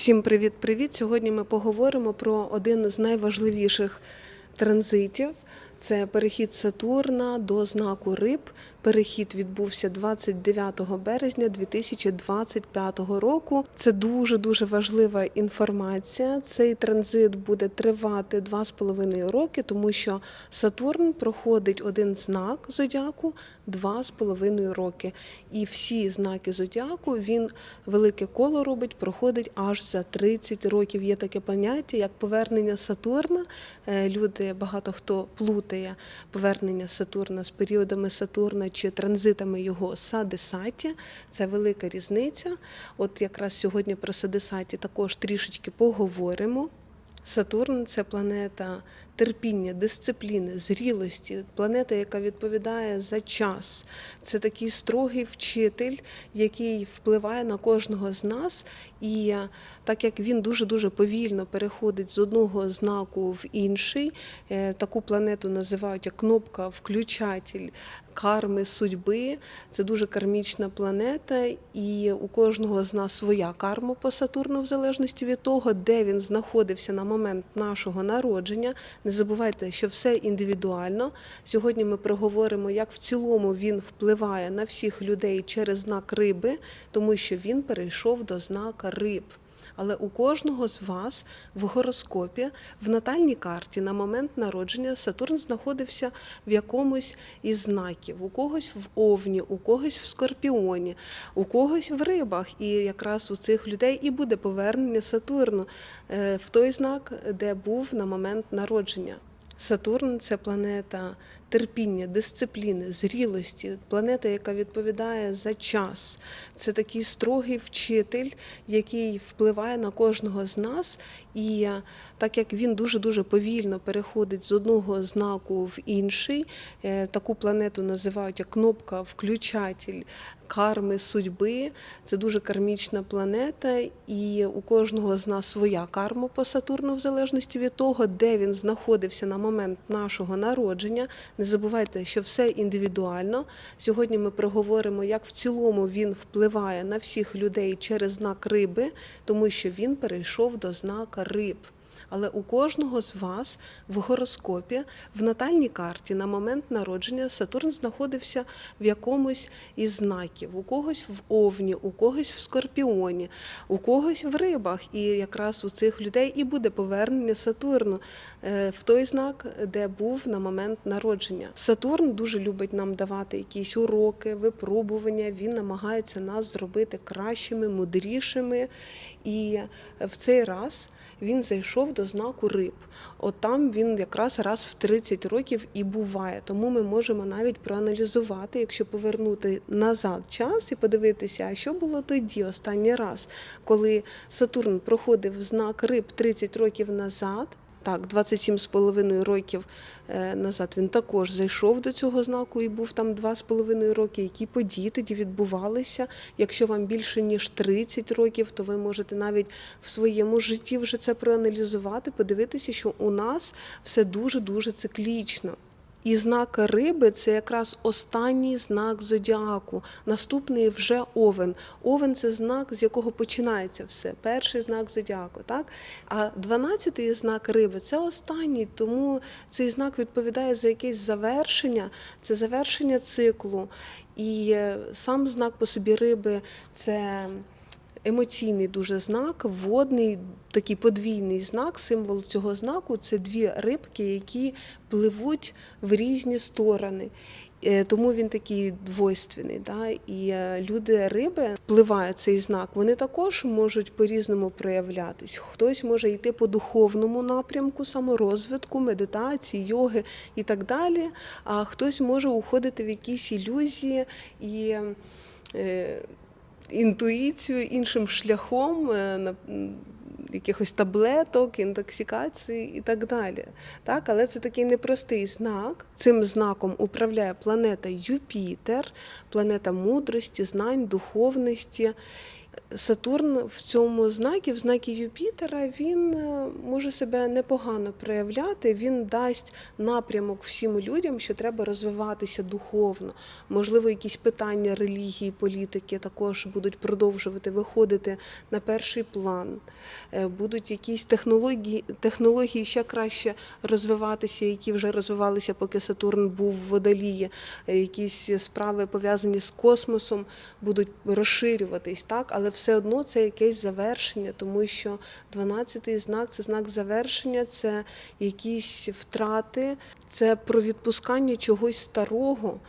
Всім привіт-привіт! Сьогодні ми поговоримо про один з найважливіших транзитів. Це перехід Сатурна до знаку Риб. Перехід відбувся 29 березня 2025 року. Це дуже дуже важлива інформація. Цей транзит буде тривати 2,5 роки, тому що Сатурн проходить один знак зодіаку 2,5 роки. І всі знаки зодіаку він велике коло робить, проходить аж за 30 років. Є таке поняття, як повернення Сатурна. Е, Люди багато хто плутає повернення Сатурна з періодами Сатурна чи транзитами його Садисаті. Це велика різниця. От якраз сьогодні про Садисаті також трішечки поговоримо. Сатурн це планета терпіння, дисципліни, зрілості, планета, яка відповідає за час. Це такий строгий вчитель, який впливає на кожного з нас. І так як він дуже-дуже повільно переходить з одного знаку в інший, е, таку планету називають як кнопка включатель карми, судьби. Це дуже кармічна планета, і у кожного з нас своя карма по Сатурну, в залежності від того, де він знаходився на момент нашого народження. Не забувайте, що все індивідуально. Сьогодні ми проговоримо, як в цілому він впливає на всіх людей через знак риби, тому що він перейшов до знака риб. Але у кожного з вас в гороскопі в натальній карті на момент народження Сатурн знаходився в якомусь із знаків, у когось в Овні, у когось в Скорпіоні, у когось в рибах. І якраз у цих людей і буде повернення Сатурну е, в той знак, де був на момент народження. Сатурн це планета терпіння, дисципліни, зрілості, планета, яка відповідає за час. Це такий строгий вчитель, який впливає на кожного з нас. І так як він дуже-дуже повільно переходить з одного знаку в інший, е, таку планету називають як кнопка включатель карми, судьби. Це дуже кармічна планета, і у кожного з нас своя карма по Сатурну, в залежності від того, де він знаходився на момент нашого народження. Не забувайте, що все індивідуально. Сьогодні ми проговоримо, як в цілому він впливає на всіх людей через знак риби, тому що він перейшов до знака риб. Але у кожного з вас в гороскопі, в натальній карті на момент народження Сатурн знаходився в якомусь із знаків, у когось в Овні, у когось в Скорпіоні, у когось в рибах. І якраз у цих людей і буде повернення Сатурну е, в той знак, де був на момент народження. Сатурн дуже любить нам давати якісь уроки, випробування. Він намагається нас зробити кращими, мудрішими. І в цей раз він зайшов до знаку риб. От там він якраз раз в 30 років і буває. Тому ми можемо навіть проаналізувати, якщо повернути назад час і подивитися, а що було тоді, останній раз, коли Сатурн проходив знак риб 30 років назад. Так, 27,5 років е, назад він також зайшов до цього знаку і був там 2,5 роки. Які події тоді відбувалися? Якщо вам більше ніж 30 років, то ви можете навіть в своєму житті вже це проаналізувати, подивитися, що у нас все дуже дуже циклічно. І знак риби це якраз останній знак зодіаку. Наступний вже овен. Овен це знак, з якого починається все. Перший знак зодіаку. Так? А 12-й знак риби це останній, тому цей знак відповідає за якесь завершення, це завершення циклу. І е, сам знак по собі риби це. Емоційний дуже знак, водний, такий подвійний знак. Символ цього знаку це дві рибки, які пливуть в різні сторони. Е, Тому він такий двойственний. Да? І е, люди риби впливають цей знак, вони також можуть по-різному проявлятись. Хтось може йти по духовному напрямку, саморозвитку, медитації, йоги і так далі. А хтось може уходити в якісь ілюзії і. Інтуїцію іншим шляхом е, якихось таблеток, інтоксикації і так далі. Так, але це такий непростий знак. Цим знаком управляє планета Юпітер, планета мудрості, знань, духовності. Сатурн в цьому знакі, в знакі Юпітера, він е, може себе непогано проявляти. Він дасть напрямок всім людям, що треба розвиватися духовно. Можливо, якісь питання релігії, політики також будуть продовжувати виходити на перший план. Е, Будуть якісь технології, технології ще краще розвиватися, які вже розвивалися, поки Сатурн був в водолії. Е, Якісь справи пов'язані з космосом будуть розширюватись, так, але все одно це якесь завершення, тому що 12-й знак це знак завершення, це якісь втрати, це про відпускання чогось старого,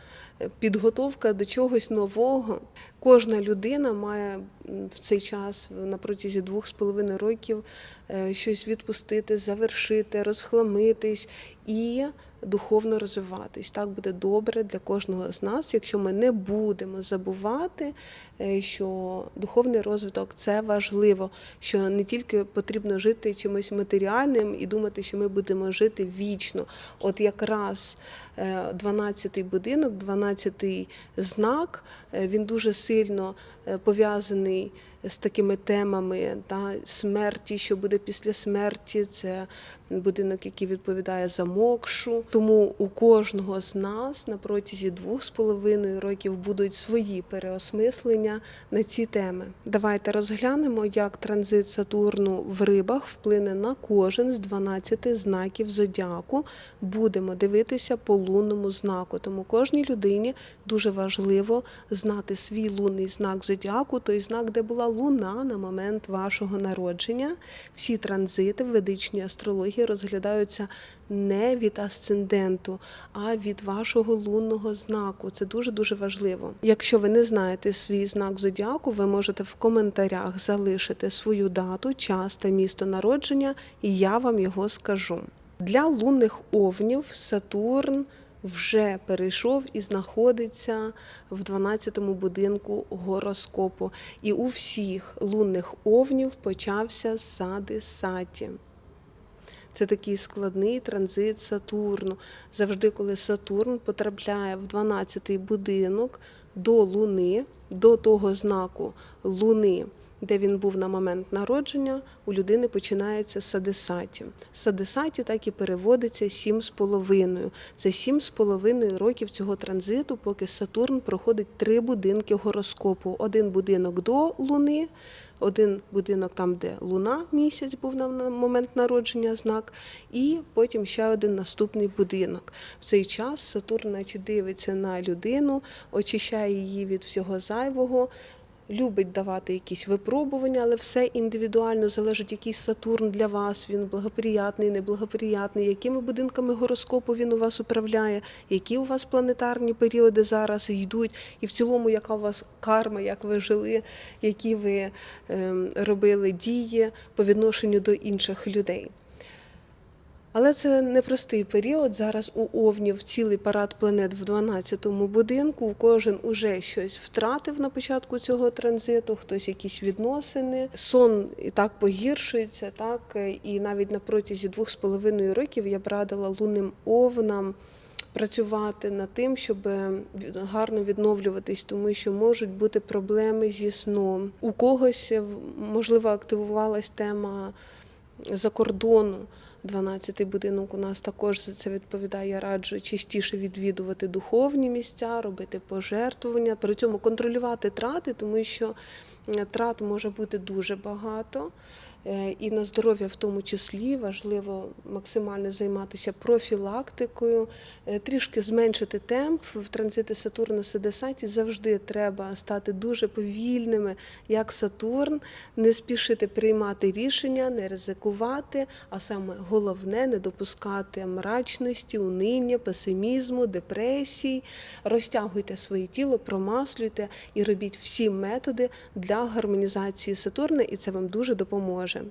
підготовка до чогось нового. Кожна людина має в цей час на протязі двох з половиною років е, щось відпустити, завершити, розхламитись і духовно розвиватись. Так буде добре для кожного з нас, якщо ми не будемо забувати, е, що духовний розвиток це важливо, що не тільки потрібно жити чимось матеріальним і думати, що ми будемо жити вічно. От якраз 12-й будинок, 12-й знак, е, він дуже сильно е, пов'язаний з такими темами та смерті, що буде після смерті. Це будинок, який відповідає за мокшу. Тому у кожного з нас на протязі двох з половиною років будуть свої переосмислення на ці теми. Давайте розглянемо, як транзит Сатурну в рибах вплине на кожен з 12 знаків зодіаку. Будемо дивитися по лунному знаку. Тому кожній людині дуже важливо знати свій лунний знак зодіаку, той знак, де була луна на момент вашого народження. Всі транзити в ведичній астрології розглядаються не від асценденту, а від вашого лунного знаку. Це дуже дуже важливо. Якщо ви не знаєте свій знак зодіаку, ви можете в коментарях залишити свою дату, час та місто народження, і я вам його скажу. Для лунних овнів Сатурн вже перейшов і знаходиться в 12-му будинку гороскопу. І у всіх лунних овнів почався сади саті. Це такий складний транзит Сатурну. Завжди, коли Сатурн потрапляє в 12-й будинок до Луни, до того знаку Луни, де він був на момент народження, у людини починається садисаті. Садисаті так і переводиться сім з половиною. Це сім з половиною років цього транзиту, поки Сатурн проходить три будинки гороскопу. Один будинок до Луни, один будинок там, де Луна місяць був на момент народження знак, і потім ще один наступний будинок. В цей час Сатурн наче дивиться на людину, очищає її від всього зайвого. Любить давати якісь випробування, але все індивідуально залежить, який Сатурн для вас. Він благоприятний, неблагоприятний, якими будинками гороскопу він у вас управляє, які у вас планетарні періоди зараз йдуть, і в цілому, яка у вас карма, як ви жили, які ви ем, робили дії по відношенню до інших людей. Але це непростий період. Зараз у Овнів цілий парад планет в 12-му будинку. Кожен уже щось втратив на початку цього транзиту, хтось якісь відносини. Сон і так погіршується, так і навіть на протязі двох з половиною років я б радила лунним овнам. Працювати над тим, щоб гарно відновлюватись, тому що можуть бути проблеми зі сном. У когось е, можливо активувалась тема за кордону. 12-й будинок у нас також за це відповідає. Раджу частіше відвідувати духовні місця, робити пожертвування, при цьому контролювати трати, тому що трат може бути дуже багато. Е, І на здоров'я в тому числі важливо максимально займатися профілактикою, е, трішки зменшити темп в транзиті Сатурна Седесаті. Завжди треба стати дуже повільними, як Сатурн, не спішити приймати рішення, не ризикувати, а саме головне не допускати мрачності, униння, песимізму, депресій. Розтягуйте своє тіло, промаслюйте і робіть всі методи для гармонізації Сатурна, і це вам дуже допоможе.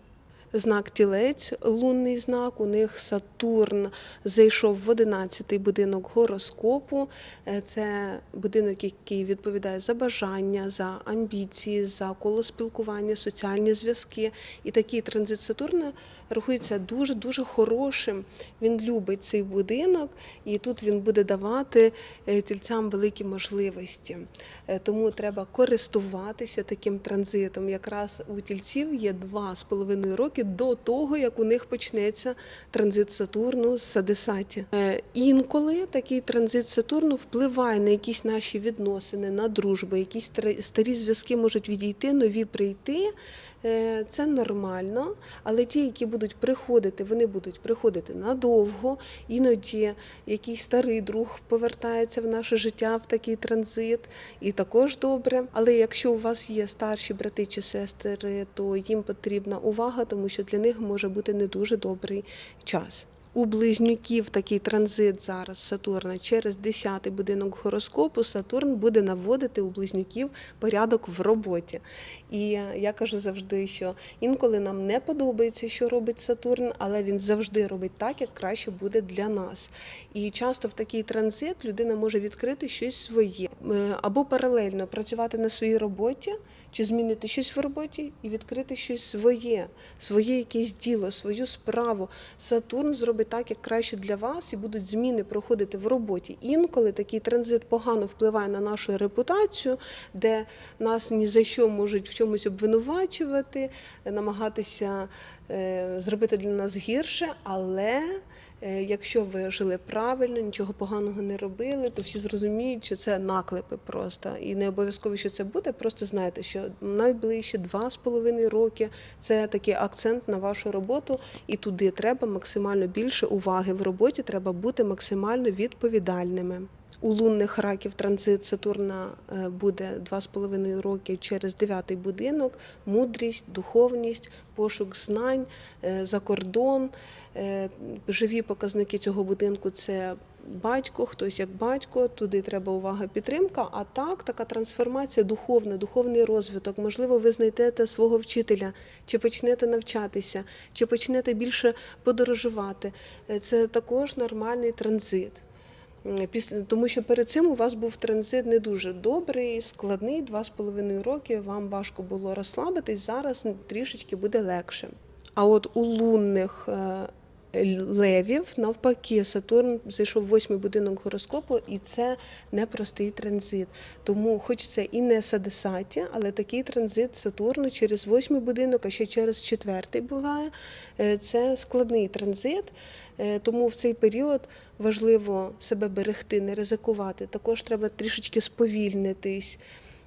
Знак тілець, лунний знак. У них Сатурн зайшов в 11-й будинок гороскопу. Е, Це будинок, який відповідає за бажання, за амбіції, за коло спілкування, соціальні зв'язки. І такий транзит Сатурна рахується дуже дуже хорошим. Він любить цей будинок, і тут він буде давати е, тільцям великі можливості. Е, Тому треба користуватися таким транзитом. Якраз у тільців є два з половиною роки до того, як у них почнеться транзит Сатурну з Садисаті. Е, Інколи такий транзит Сатурну впливає на якісь наші відносини, на дружби, якісь старі зв'язки можуть відійти, нові прийти. Е, Це нормально, але ті, які будуть приходити, вони будуть приходити надовго. Іноді якийсь старий друг повертається в наше життя в такий транзит, і також добре. Але якщо у вас є старші брати чи сестри, то їм потрібна увага, тому що для них може бути не дуже добрий час. У близнюків такий транзит зараз Сатурна через 10-й будинок гороскопу. Сатурн буде наводити у близнюків порядок в роботі. І я кажу завжди, що інколи нам не подобається, що робить Сатурн, але він завжди робить так, як краще буде для нас. І часто в такий транзит людина може відкрити щось своє Е, або паралельно працювати на своїй роботі, чи змінити щось в роботі і відкрити щось своє, своє якесь діло, свою справу. Сатурн зробить так, як краще для вас, і будуть зміни проходити в роботі. Інколи такий транзит погано впливає на нашу репутацію, де нас ні за що можуть в чомусь обвинувачувати, намагатися е, зробити для нас гірше, але. Е, Якщо ви жили правильно, нічого поганого не робили, то всі зрозуміють, що це наклепи просто. І не обов'язково, що це буде. Просто знайте, що найближчі два з половиною роки це такий акцент на вашу роботу, і туди треба максимально більше уваги в роботі. Треба бути максимально відповідальними. У лунних раків транзит Сатурна е, буде два з половиною роки через дев'ятий будинок, мудрість, духовність, пошук знань, е, за кордон. Е, Живі показники цього будинку це батько, хтось як батько, туди треба увага, підтримка. А так, така трансформація духовна, духовний розвиток. Можливо, ви знайдете свого вчителя, чи почнете навчатися, чи почнете більше подорожувати. Це також нормальний транзит. Тому, що перед цим у вас був транзит не дуже добрий, складний, два з половиною роки. Вам важко було розслабитись. Зараз трішечки буде легше. А от у лунних е, левів навпаки Сатурн зайшов в восьмий будинок гороскопу, і це непростий транзит. Тому, хоч це і не садисаті, але такий транзит Сатурну через восьмий будинок, а ще через четвертий буває. Е, Це складний транзит. Е, Тому в цей період важливо себе берегти, не ризикувати. Також треба трішечки сповільнитись.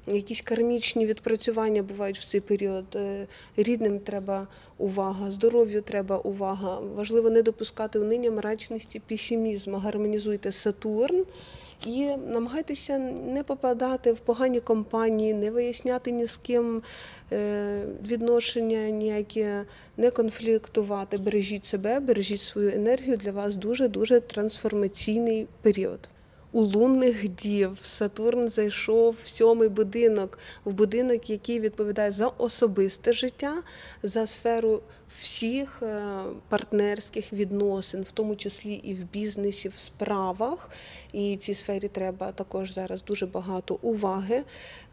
Якісь кармічні відпрацювання бувають в цей період. Е, Рідним треба увага, здоров'ю треба увага. Важливо не допускати униння, мрачності, песимізму. Гармонізуйте Сатурн і намагайтеся не попадати в погані компанії, не виясняти ні з ким е, відношення ніякі, не конфліктувати. Бережіть себе, бережіть свою енергію. Для вас дуже дуже трансформаційний період. У лунних дів Сатурн зайшов в сьомий будинок, в будинок, який відповідає за особисте життя, за сферу всіх е, партнерських відносин, в тому числі і в бізнесі, в справах. І цій сфері треба також зараз дуже багато уваги.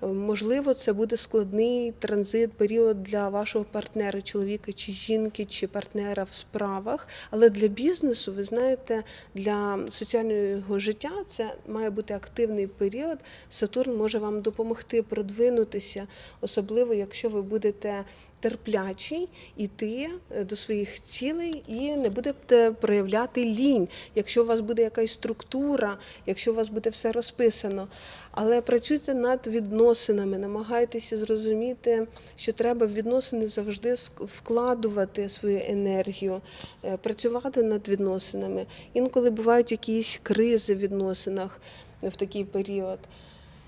Е, Можливо, це буде складний транзит, період для вашого партнера, чоловіка чи жінки, чи партнера в справах. Але для бізнесу, ви знаєте, для соціального життя це має бути активний період. Сатурн може вам допомогти продвинутися, особливо якщо ви будете терплячий, іти е, до своїх цілей і не будете проявляти лінь, якщо у вас буде якась структура, якщо у вас буде все розписано. Але працюйте над відносинами, намагайтеся зрозуміти, що треба в відносини завжди вкладувати свою енергію, е, працювати над відносинами. Інколи бувають якісь кризи в відносинах в такий період.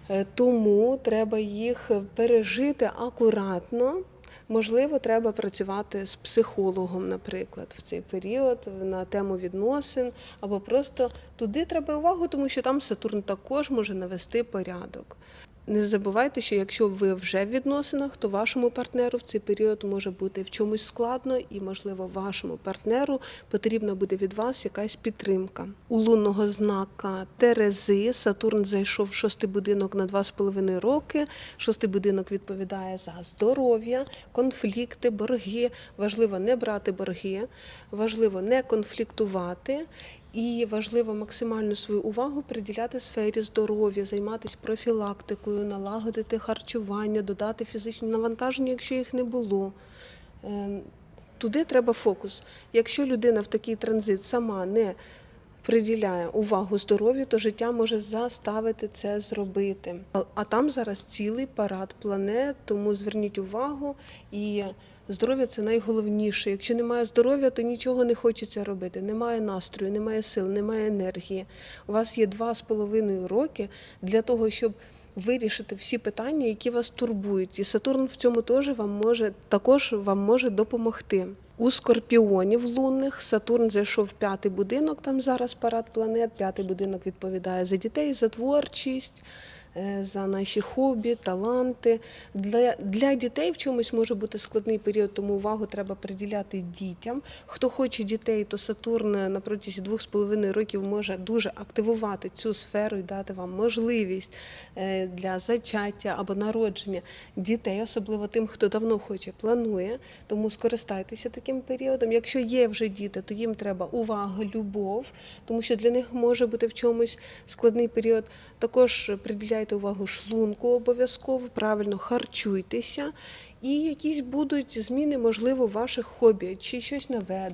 Е, Тому треба їх пережити акуратно. Можливо, треба працювати з психологом, наприклад, в цей період на тему відносин, або просто туди треба увагу, тому що там Сатурн також може навести порядок. Не забувайте, що якщо ви вже в відносинах, то вашому партнеру в цей період може бути в чомусь складно, і, можливо, вашому партнеру потрібна буде від вас якась підтримка. У лунного знака Терези Сатурн зайшов в шостий будинок на 2,5 роки. Шостий будинок відповідає за здоров'я, конфлікти, борги. Важливо не брати борги, важливо не конфліктувати. І важливо максимальну свою увагу приділяти сфері здоров'я, займатися профілактикою, налагодити харчування, додати фізичні навантаження, якщо їх не було. Е, Туди треба фокус. Якщо людина в такий транзит сама не приділяє увагу здоров'ю, то життя може заставити це зробити. А там зараз цілий парад планет, тому зверніть увагу і. Здоров'я це найголовніше. Якщо немає здоров'я, то нічого не хочеться робити. Немає настрою, немає сил, немає енергії. У вас є два з половиною роки для того, щоб вирішити всі питання, які вас турбують. І Сатурн в цьому теж вам може також вам може допомогти. У скорпіонів лунних Сатурн зайшов в п'ятий будинок. Там зараз парад планет. П'ятий будинок відповідає за дітей, за творчість. Е, За наші хобі, таланти для, для дітей в чомусь може бути складний період, тому увагу треба приділяти дітям. Хто хоче дітей, то Сатурн е, на протязі двох з половиною років може дуже активувати цю сферу і дати вам можливість е, для зачаття або народження дітей, особливо тим, хто давно хоче, планує. Тому скористайтеся таким періодом. Якщо є вже діти, то їм треба увага, любов, тому що для них може бути в чомусь складний період. Також приділяйте увагу шлунку обов'язково, правильно харчуйтеся. І якісь будуть зміни, можливо, в ваших хобі, чи щось нове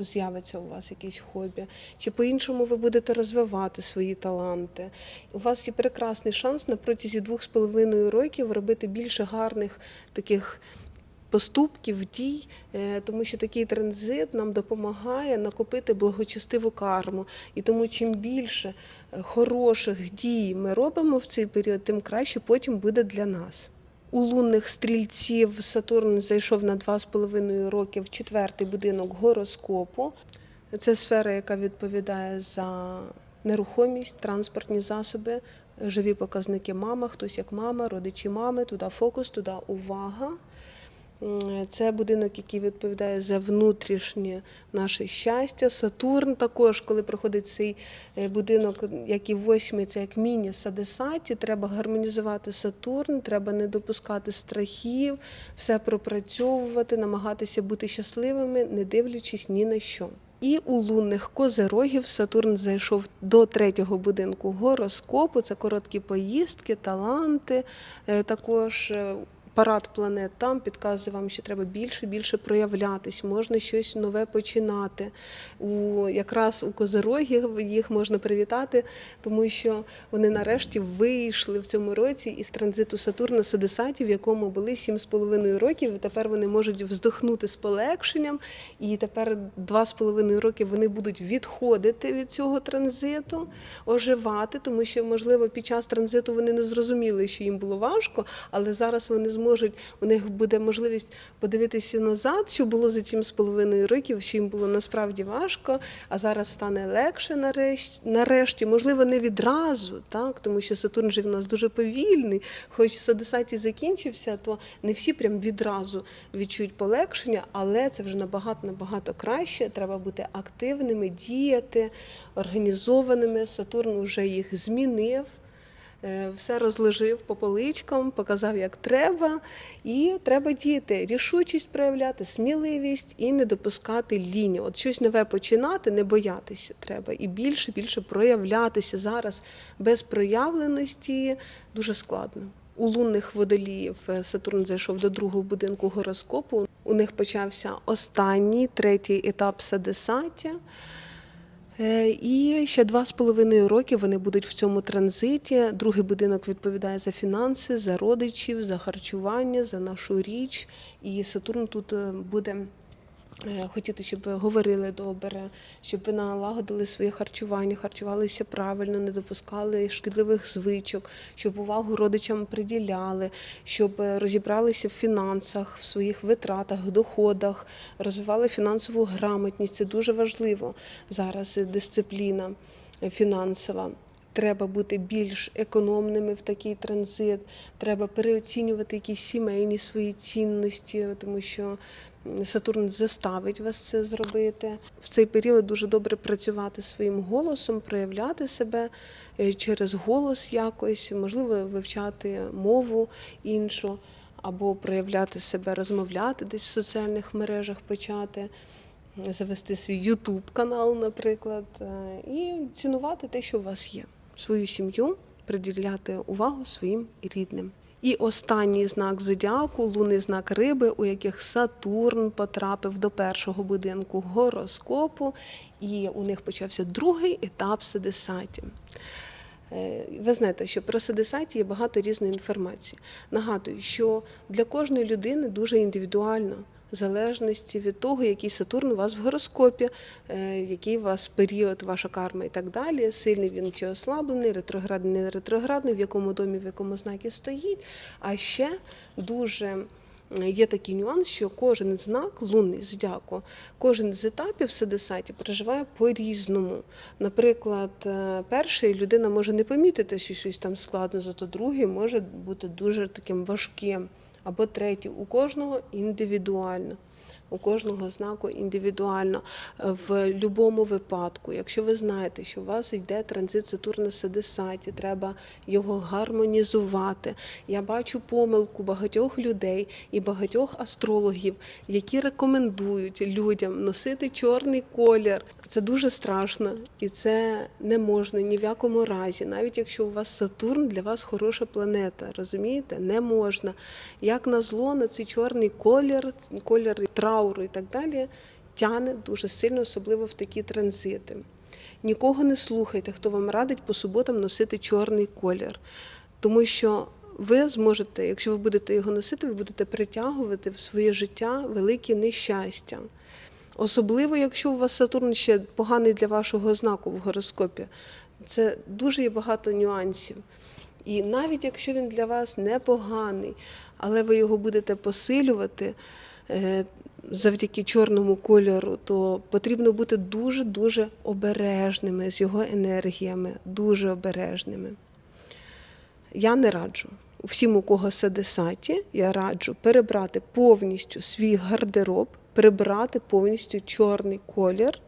з'явиться у вас якесь хобі, чи по-іншому ви будете розвивати свої таланти. У вас є прекрасний шанс на протязі двох з половиною років робити більше гарних таких поступків, дій, е, тому що такий транзит нам допомагає накопити благочестиву карму. І тому чим більше е, хороших дій ми робимо в цей період, тим краще потім буде для нас. У лунних стрільців Сатурн зайшов на 2,5 роки в четвертий будинок гороскопу. Це сфера, яка відповідає за нерухомість, транспортні засоби, живі показники мама, хтось як мама, родичі мами, туди фокус, туди увага. Це будинок, який відповідає за внутрішнє наше щастя. Сатурн також, коли проходить цей е, будинок, як і восьмий, це як міні садесаті, треба гармонізувати Сатурн, треба не допускати страхів, все пропрацьовувати, намагатися бути щасливими, не дивлячись ні на що. І у лунних козерогів Сатурн зайшов до третього будинку гороскопу. Це короткі поїздки, таланти, е, також е, парад планет там підказує вам, що треба більше більше проявлятись, можна щось нове починати. У, якраз у козерогів їх можна привітати, тому що вони нарешті вийшли в цьому році із транзиту Сатурна Седесаті, в якому були 7,5 років. Тепер вони можуть вздохнути з полегшенням. І тепер 2,5 роки вони будуть відходити від цього транзиту, оживати, тому що, можливо, під час транзиту вони не зрозуміли, що їм було важко, але зараз вони зможуть, у них буде можливість подивитися назад, що було за 7,5 років, що їм було насправді важко, а зараз стане легше нарешті, нарешті. можливо, не відразу, так, тому що Сатурн же в нас дуже повільний. Хоч Садесаті закінчився, то не всі прям відразу відчують полегшення, але це вже набагато набагато краще. Треба бути активними, діяти, організованими. Сатурн вже їх змінив. Е, Все розложив по поличкам, показав, як треба, і треба діяти, рішучість проявляти, сміливість і не допускати лінію. От щось нове починати, не боятися треба і більше, більше проявлятися зараз без проявленості дуже складно. У лунних водоліїв е, Сатурн зайшов до другого будинку гороскопу. У них почався останній третій етап садесаття. Е, І ще два з половиною роки вони будуть в цьому транзиті. Другий будинок відповідає за фінанси, за родичів, за харчування, за нашу річ. І Сатурн тут е, буде хотіти, щоб ви говорили добре, щоб ви налагодили своє харчування, харчувалися правильно, не допускали шкідливих звичок, щоб увагу родичам приділяли, щоб е, розібралися в фінансах, в своїх витратах, доходах, розвивали фінансову грамотність. Це дуже важливо зараз е, дисципліна е, фінансова. Треба бути більш економними в такий транзит, треба переоцінювати якісь сімейні свої цінності, тому що Сатурн заставить вас це зробити. В цей період дуже добре працювати своїм голосом, проявляти себе е, через голос якось, можливо, вивчати мову іншу, або проявляти себе, розмовляти десь в соціальних мережах почати завести свій YouTube канал, наприклад, е, і цінувати те, що у вас є, свою сім'ю, приділяти увагу своїм рідним. І останній знак зодіаку лунний знак риби, у яких Сатурн потрапив до першого будинку гороскопу, і у них почався другий етап Седесаті. Е, Ви знаєте, що про Седесаті є багато різної інформації. Нагадую, що для кожної людини дуже індивідуально, в залежності від того, який Сатурн у вас в гороскопі, е, який у вас період, ваша карма і так далі, сильний він чи ослаблений, ретроградний, не ретроградний, в якому домі, в якому знакі стоїть. А ще дуже Є такий нюанс, що кожен знак лунний зодіаку, кожен з етапів Седесаті проживає по-різному. Наприклад, е, перший людина може не помітити, що щось там складно, зато другий може бути дуже таким важким. Або третій, у кожного індивідуально. У кожного знаку індивідуально Е, в будь-якому випадку. Якщо ви знаєте, що у вас йде транзит Сатурна Седесаті, треба його гармонізувати. Я бачу помилку багатьох людей і багатьох астрологів, які рекомендують людям носити чорний колір. Це дуже страшно, і це не можна ні в якому разі, навіть якщо у вас Сатурн для вас хороша планета, розумієте? Не можна. Як на зло, на цей чорний колір, колір трауру і так далі, тяне дуже сильно, особливо в такі транзити. Нікого не слухайте, хто вам радить по суботам носити чорний колір, тому що ви зможете, якщо ви будете його носити, ви будете притягувати в своє життя великі нещастя. Особливо, якщо у вас Сатурн ще поганий для вашого знаку в гороскопі, це дуже є багато нюансів. І навіть якщо він для вас непоганий, але ви його будете посилювати завдяки чорному кольору, то потрібно бути дуже-дуже обережними з його енергіями, дуже обережними. Я не раджу. Всім, у кого седесаті, я раджу перебрати повністю свій гардероб, прибрати повністю чорний колір,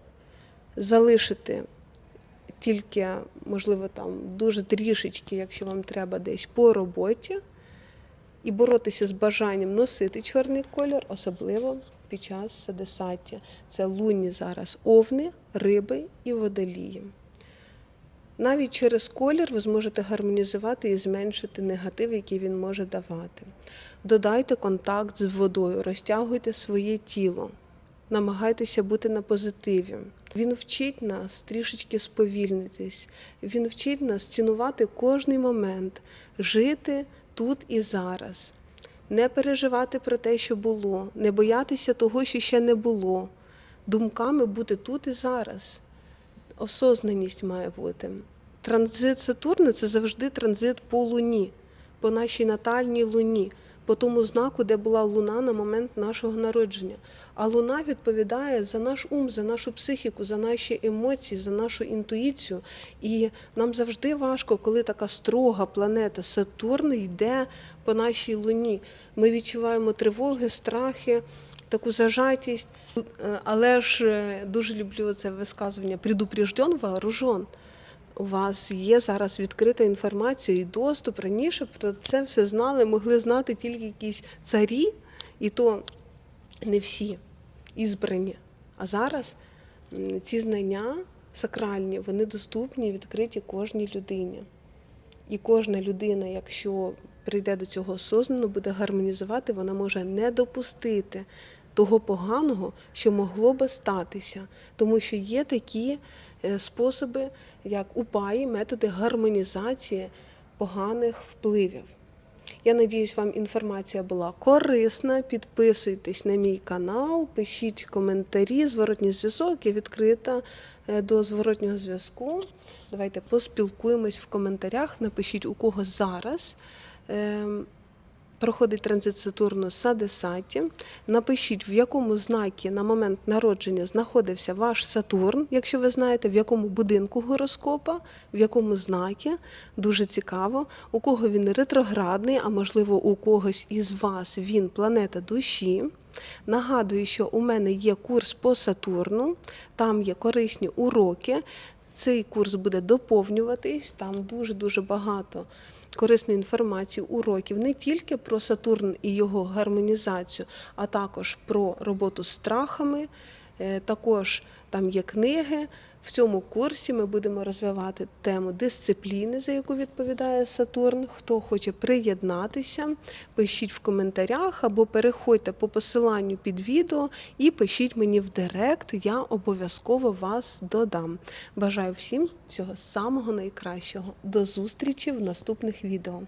залишити тільки, можливо, там дуже трішечки, якщо вам треба десь по роботі, і боротися з бажанням носити чорний колір, особливо під час седесаття. Це лунні зараз овни, риби і водолії. Навіть через колір ви зможете гармонізувати і зменшити негатив, який він може давати. Додайте контакт з водою, розтягуйте своє тіло, намагайтеся бути на позитиві. Він вчить нас трішечки сповільнитись, він вчить нас цінувати кожний момент, жити тут і зараз, не переживати про те, що було, не боятися того, що ще не було, думками бути тут і зараз. Осознаність має бути. Транзит Сатурна це завжди транзит по луні, по нашій натальній луні, по тому знаку, де була луна на момент нашого народження. А луна відповідає за наш ум, за нашу психіку, за наші емоції, за нашу інтуїцію. І нам завжди важко, коли така строга планета Сатурн йде по нашій луні. Ми відчуваємо тривоги, страхи, таку зажатість. Е, Але ж е, дуже люблю це висказування предупрежден, вооружен. У вас є зараз відкрита інформація і доступ. Раніше про це все знали, могли знати тільки якісь царі, і то не всі ізбрані. А зараз ці знання сакральні, вони доступні, відкриті кожній людині. І кожна людина, якщо прийде до цього осознано, буде гармонізувати, вона може не допустити того поганого, що могло би статися. Тому що є такі е, способи, як упаї, методи гармонізації поганих впливів. Я надіюсь, вам інформація була корисна. Підписуйтесь на мій канал, пишіть коментарі, зворотній зв'язок. Я відкрита е, до зворотнього зв'язку. Давайте поспілкуємось в коментарях. Напишіть, у кого зараз ем, проходить транзит Сатурну Садесаті. Напишіть, в якому знакі на момент народження знаходився ваш Сатурн, якщо ви знаєте, в якому будинку гороскопа, в якому знакі. Дуже цікаво, у кого він ретроградний, а можливо, у когось із вас він планета душі. Нагадую, що у мене є курс по Сатурну, там є корисні уроки. Цей курс буде доповнюватись, там дуже-дуже багато корисної інформації, уроків не тільки про Сатурн і його гармонізацію, а також про роботу з страхами. Е, Також там є книги. В цьому курсі ми будемо розвивати тему дисципліни, за яку відповідає Сатурн. Хто хоче приєднатися, пишіть в коментарях або переходьте по посиланню під відео і пишіть мені в директ. Я обов'язково вас додам. Бажаю всім всього самого найкращого. До зустрічі в наступних відео.